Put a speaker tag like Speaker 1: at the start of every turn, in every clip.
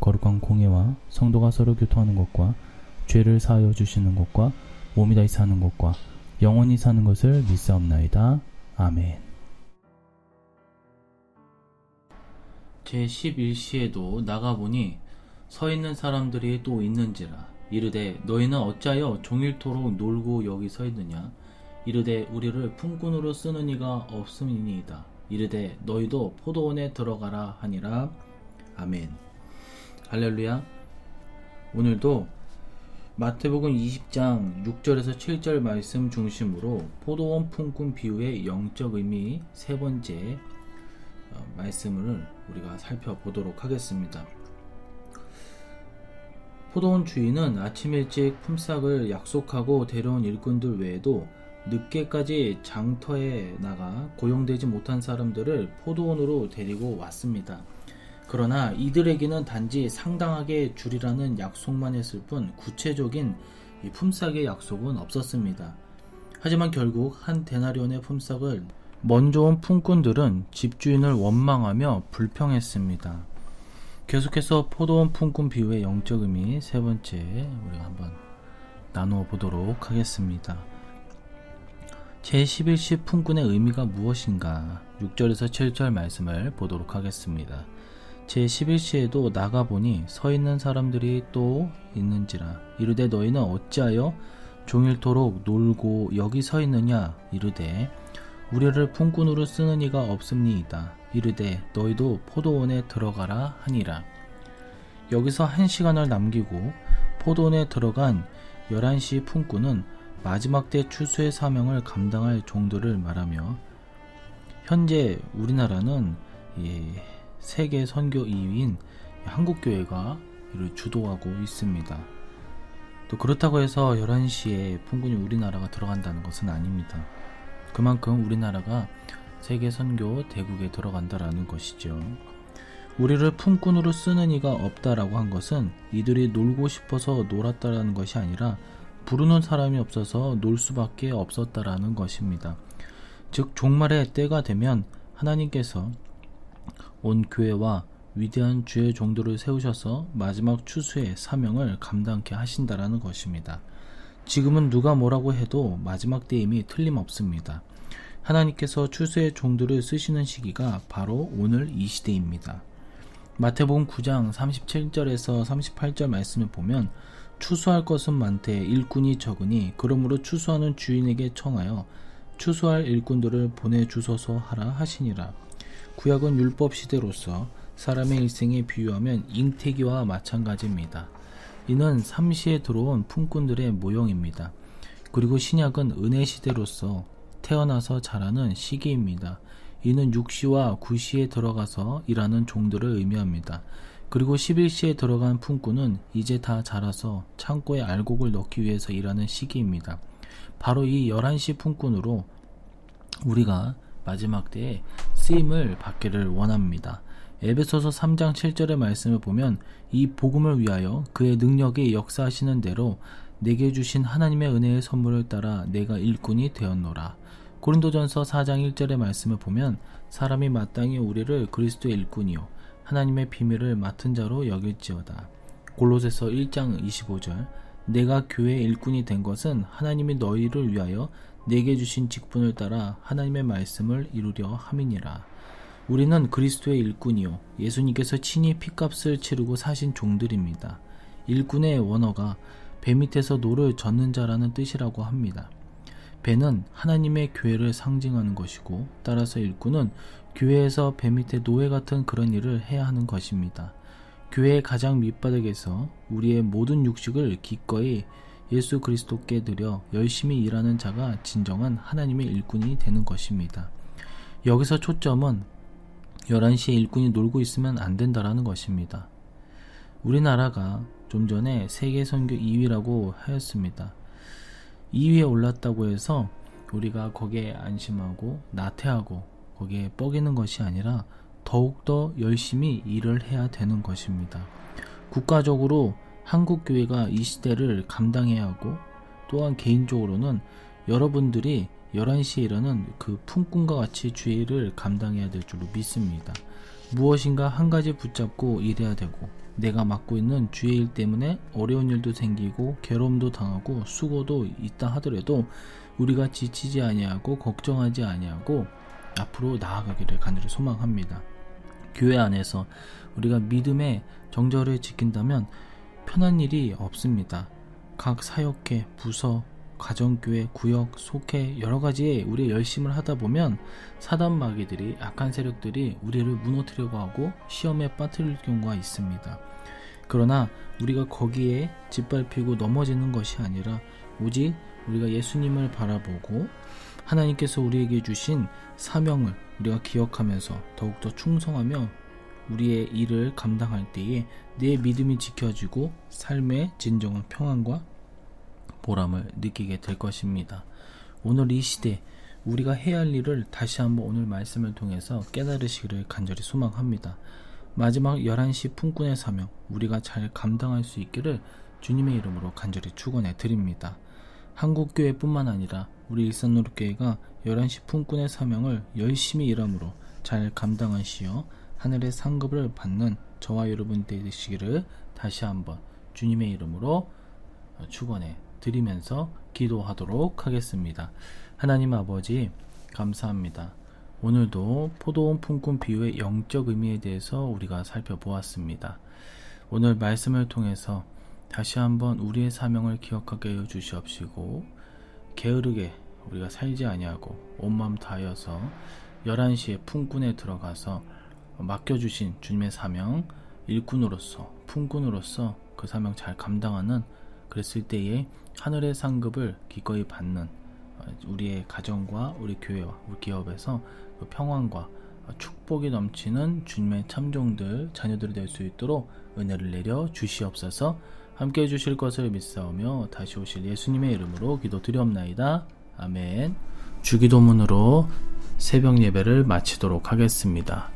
Speaker 1: 거룩한 공예와 성도가 서로 교통하는 것과 죄를 사하여 주시는 것과 몸이 다시 사는 것과 영원히 사는 것을 믿사옵나이다. 아멘. 제11시에도 나가보니 서 있는 사람들이 또 있는지라 이르되 너희는 어찌하여 종일토록 놀고 여기 서 있느냐 이르되 우리를 품꾼으로 쓰는 이가 없음이니이다 이르되 너희도 포도원에 들어가라 하니라 아멘 할렐루야 오늘도 마태복음 20장 6절에서 7절 말씀 중심으로 포도원 품꾼 비유의 영적 의미 세 번째 어, 말씀을 우리가 살펴보도록 하겠습니다. 포도원 주인은 아침 일찍 품삯을 약속하고 데려온 일꾼들 외에도 늦게까지 장터에 나가 고용되지 못한 사람들을 포도원으로 데리고 왔습니다. 그러나 이들에게는 단지 상당하게 줄이라는 약속만 했을 뿐 구체적인 품삯의 약속은 없었습니다. 하지만 결국 한 데나리온의 품삯을 먼저 온 품꾼들은 집주인을 원망하며 불평했습니다. 계속해서 포도원 품꾼 비유의 영적 의미 세 번째 우리가 한번 나누어 보도록 하겠습니다. 제11시 품꾼의 의미가 무엇인가? 6절에서 7절 말씀을 보도록 하겠습니다. 제11시에도 나가보니 서 있는 사람들이 또 있는지라. 이르되 너희는 어찌하여 종일토록 놀고 여기 서 있느냐? 이르되 우리를 품꾼으로 쓰는 이가 없음니이다. 이르되 너희도 포도원에 들어가라 하니라. 여기서 한 시간을 남기고 포도원에 들어간 11시 품꾼은 마지막 때 추수의 사명을 감당할 종들을 말하며 현재 우리나라는 예, 세계 선교 2위인 한국교회가 이를 주도하고 있습니다. 또 그렇다고 해서 11시에 품꾼이 우리나라가 들어간다는 것은 아닙니다. 그만큼 우리나라가 세계 선교 대국에 들어간다라는 것이죠. 우리를 품꾼으로 쓰는 이가 없다라고 한 것은 이들이 놀고 싶어서 놀았다라는 것이 아니라 부르는 사람이 없어서 놀 수밖에 없었다라는 것입니다. 즉 종말의 때가 되면 하나님께서 온 교회와 위대한 주의 종들을 세우셔서 마지막 추수의 사명을 감당케 하신다라는 것입니다. 지금은 누가 뭐라고 해도 마지막 때임이 틀림없습니다. 하나님께서 추수의 종들을 쓰시는 시기가 바로 오늘 이 시대입니다. 마태복음 9장 37절에서 38절 말씀을 보면 추수할 것은 많되 일꾼이 적으니 그러므로 추수하는 주인에게 청하여 추수할 일꾼들을 보내 주소서 하라 하시니라. 구약은 율법 시대로서 사람의 일생에 비유하면 잉태기와 마찬가지입니다. 이는 삼시에 들어온 품꾼들의 모형입니다. 그리고 신약은 은혜 시대로서 태어나서 자라는 시기입니다. 이는 6시와 9시에 들어가서 일하는 종들을 의미합니다. 그리고 11시에 들어간 품꾼은 이제 다 자라서 창고에 알곡을 넣기 위해서 일하는 시기입니다. 바로 이 11시 품꾼으로 우리가 마지막 때에 쓰임을 받기를 원합니다. 에베소서 3장 7절의 말씀을 보면 이 복음을 위하여 그의 능력이 역사하시는 대로 내게 주신 하나님의 은혜의 선물을 따라 내가 일꾼이 되었노라. 고린도전서 4장 1절의 말씀을 보면 사람이 마땅히 우리를 그리스도의 일꾼이요 하나님의 비밀을 맡은 자로 여길지어다. 골로새서 1장 25절 내가 교회 일꾼이 된 것은 하나님이 너희를 위하여 내게 주신 직분을 따라 하나님의 말씀을 이루려 함이니라. 우리는 그리스도의 일꾼이요 예수님께서 친히 피값을 치르고 사신 종들입니다. 일꾼의 원어가 배 밑에서 노를 젓는 자라는 뜻이라고 합니다. 배는 하나님의 교회를 상징하는 것이고 따라서 일꾼은 교회에서 배 밑에 노예 같은 그런 일을 해야 하는 것입니다. 교회의 가장 밑바닥에서 우리의 모든 육식을 기꺼이 예수 그리스도께 드려 열심히 일하는 자가 진정한 하나님의 일꾼이 되는 것입니다. 여기서 초점은 11시에 일꾼이 놀고 있으면 안 된다라는 것입니다. 우리나라가 좀 전에 세계 선교 2위라고 하였습니다. 2위에 올랐다고 해서 우리가 거기에 안심하고 나태하고 거기에 뻐기는 것이 아니라 더욱더 열심히 일을 해야 되는 것입니다. 국가적으로 한국 교회가 이 시대를 감당해야 하고 또한 개인적으로는 여러분들이 11시에 일하는 그 품꾼과 같이 주의를 감당해야 될 줄로 믿습니다. 무엇인가 한 가지 붙잡고 일해야 되고 내가 맡고 있는 주의 일 때문에 어려운 일도 생기고 괴로움도 당하고 수고도 있다 하더라도 우리가 지치지 아니하고 걱정하지 아니하고 앞으로 나아가기를 간절히 소망합니다. 교회 안에서 우리가 믿음의 정절을 지킨다면 편한 일이 없습니다. 각 사역회, 부서, 가정교회, 구역, 속회 여러 가지에 우리 열심을 하다 보면 사단 마귀들이 악한 세력들이 우리를 무너뜨리려고 하고 시험에 빠뜨릴 경우가 있습니다. 그러나 우리가 거기에 짓밟히고 넘어지는 것이 아니라 오직 우리가 예수님을 바라보고 하나님께서 우리에게 주신 사명을 우리가 기억하면서 더욱더 충성하며 우리의 일을 감당할 때에 내 믿음이 지켜지고 삶의 진정한 평안과 보람을 느끼게 될 것입니다. 오늘 이 시대 우리가 해야 할 일을 다시 한번 오늘 말씀을 통해서 깨달으시기를 간절히 소망합니다. 마지막 11시 품꾼의 사명 우리가 잘 감당할 수 있기를 주님의 이름으로 간절히 축원해 드립니다. 한국교회뿐만 아니라 우리 일산노릇교회가 11시 품꾼의 사명을 열심히 일함으로 잘 감당하시어 하늘의 상급을 받는 저와 여러분 되시기를 다시 한번 주님의 이름으로 축원해 드리면서 기도하도록 하겠습니다. 하나님 아버지 감사합니다. 오늘도 포도원 품꾼 비유의 영적 의미에 대해서 우리가 살펴보았습니다. 오늘 말씀을 통해서 다시 한번 우리의 사명을 기억하게 해 주시옵시고 게으르게 우리가 살지 아니하고 온 마음 다하여서 11시에 품꾼에 들어가서 맡겨주신 주님의 사명 일꾼으로서 품꾼으로서 그 사명 잘 감당하는 그랬을 때에 하늘의 상급을 기꺼이 받는 우리의 가정과 우리 교회와 우리 기업에서 그 평안과 축복이 넘치는 주님의 참종들 자녀들이 될 수 있도록 은혜를 내려 주시옵소서. 함께 해주실 것을 믿사오며 다시 오실 예수님의 이름으로 기도드리옵나이다. 아멘. 주기도문으로 새벽 예배를 마치도록 하겠습니다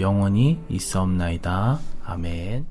Speaker 1: 영원히 있사옵나이다. 아멘.